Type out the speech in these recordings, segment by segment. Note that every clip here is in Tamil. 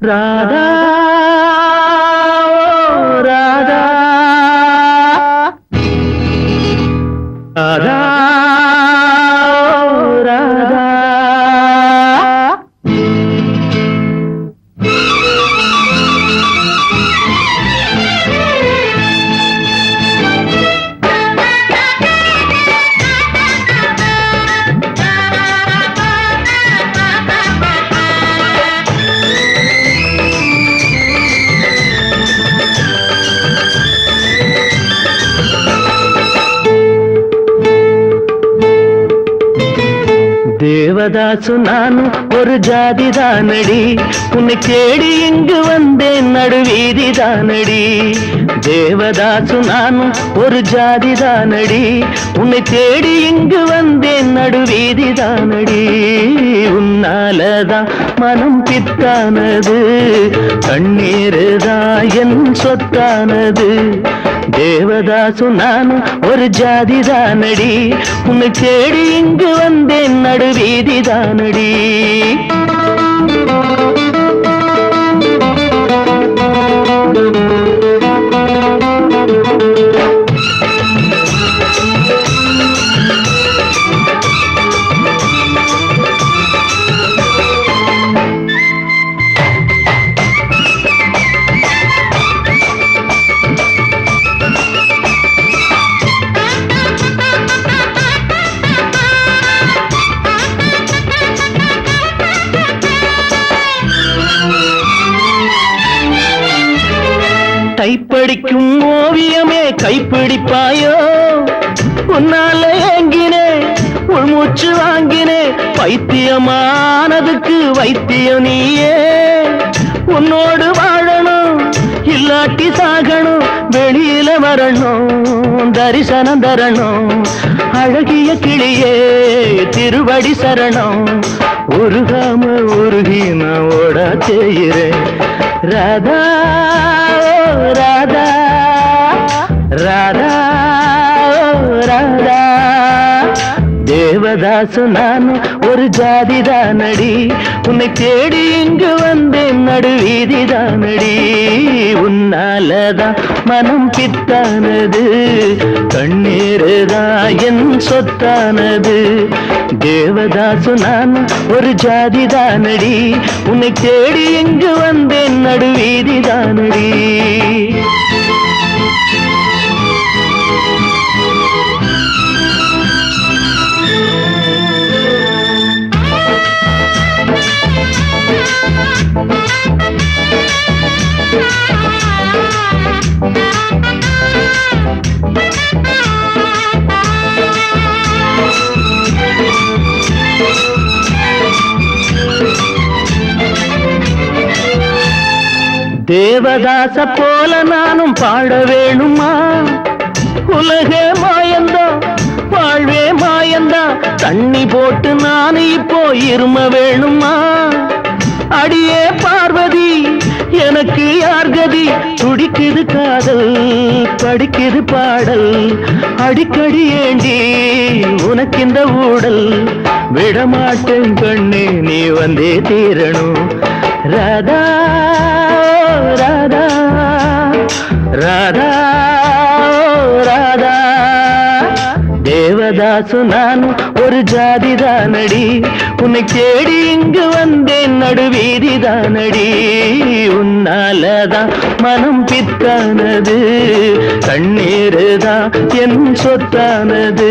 ராதா ஓ ராதா தேவதாசு நானும் ஒரு ஜாதி தானடி உன்னை தேடி இங்கு வந்தேன் நடுவீதி தானடி தேவதாசு நானும் ஒரு ஜாதி தானடி உன்னை தேடி இங்கு வந்தேன் நடுவீதி தானடி உன்னாலதான் மனம் பித்தானது கண்ணீருதான் என் சொத்தானது. தேவதாசு நானும் ஒரு ஜாதி தானடி உன்னை தேடி இங்கு வந்தேன் நடுவீதி தானடி கைப்படிக்கும் ஓவியமே கைப்பிடிப்பாயோ? உன்னால ஏங்கினே உள்மூச்சு வாங்கினே பைத்தியமானதுக்கு வைத்தியம் நீயே. உன்னோடு வாழணும் இல்லாட்டி சாகணும் வெளியில வரணும் தரிசனம் தரணும். அழகிய கிளியே திருவடி சரணம். உருகாம உருகி நான் ஓட செய்கிறேன். ராதா ஓ தேவதாசு நானு ஒரு ஜாதிதானடி. உன்னை தேடி இங்கு வந்தேன் நடுவீதிதானடி. உன்னாலதான் மனம் பித்தானது. கண்ணீருதான் என் சொத்தானது. தேவதாசு நானு ஒரு ஜாதிதானடி. உன்னை தேடி இங்கு வந்தேன் நடு தேவதாச போல நானும் பாட வேணுமா? உலகே மாயந்தா வாழ்வே மாயந்தா தண்ணி போட்டு நானு இப்போ இரும வேணுமா? அடியே பார்வதி எனக்கு யார் கதி? துடிக்குது காதல் படிக்குது பாடல். அடிக்கடி ஏண்டி உனக்கு இந்த ஊடல்? விடமாட்டேன் கண்ணு நீ வந்தே தீரணும். ராதா ராதா ராதா தேவதாசு நானும் ஒரு ஜாதி தானடி உன்னை தேடி இங்கு வந்தேன் நடுவீதி தானடி உன்னாலதான் மனம் பித்தானது கண்ணீரு தான் என் சொத்தானது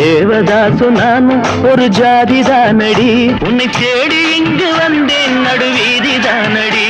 தேவதாசு நானும் ஒரு ஜாதி தானடி உன்னை தேடி இங்கு வந்தேன் நடுவீதி தானடி